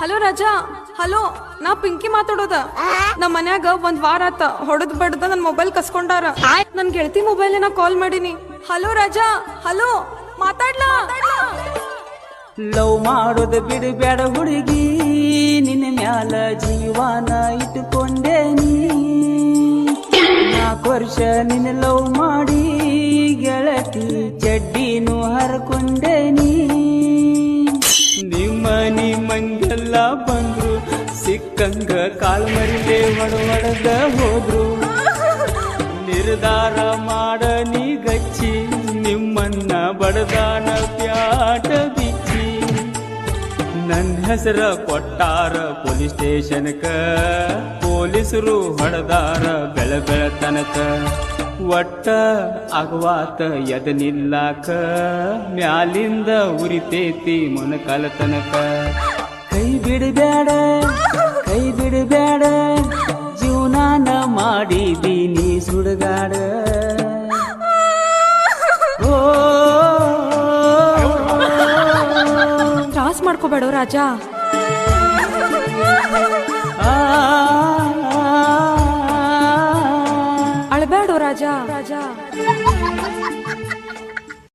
Hello Raja, hello, ನಾ ಪಿಂಕಿ ಮಾತಾಡೋದ. ನಮ್ಮ ಮನ್ಯಾಗ ಒಂದ್ ವಾರ ಆತ, ಹೊಡೆದ್ ಬಡ್ದ ನನ್ ಮೊಬೈಲ್ ಕಸ್ಕೊಂಡಾರ. ನನ್ ಗೆಳತಿ ಮೊಬೈಲ್ ನಾ ಕಾಲ್ ಮಾಡೀನಿ. ಹಲೋ ರಾಜಾ, ಹಲೋ, ಮಾತಾಡ್ಲಾ? ಲವ್ ಮಾಡೋದು ಬಿಡಬೇಡ ಹುಡುಗಿ, ನಿನ್ನ ಮ್ಯಾಲ ಜೀವನ ಇಟ್ಟುಕೊಂಡೇನಿ. ನಾಲ್ಕು ವರ್ಷ ನಿನ್ನ ಲವ್ ಮಾಡಿ, ಗೆಳತಿ ಚಡ್ಡಿನೂ ಹರ್ಕೊಂಡೇನಿ. ಬಂದ್ರು, ಸಿಕ್ಕಂಗ ಕಾಳು ಮರಿದೆ ಒಡವಡದ ಹೋದ್ರು. ನಿರ್ಧಾರ ಮಾಡ ನೀ ಗಚ್ಚಿ, ನಿಮ್ಮನ್ನ ಬಡದಾನ ಪ್ಯಾಟ ಬಿಚ್ಚಿ. ನನ್ನ ಹೆಸರ ಕೊಟ್ಟಾರ ಪೊಲೀಸ್ ಸ್ಟೇಷನ್ಕ, ಪೊಲೀಸರು ಹೊಡೆದಾರ ಬೆಳ ತನಕ ಒಟ್ಟ ಅಗವಾತ ಎದ ನಿಲ್ಲಾಕ, ಮ್ಯಾಲಿಂದ ಉರಿತೇತಿ ಮೊನಕಲ ತನಕ ಬಿಡಬೇಡ ಕೈ ಬಿಡಬೇಡ ಜೀವನಾನ ಮಾಡಿದೀನಿ ಸುಡುಗಾಡ ಕ್ರಾಸ್ ಮಾಡ್ಕೋಬೇಡ ರಾಜ ಅಳಬೇಡ ರಾಜ ರಾಜಾ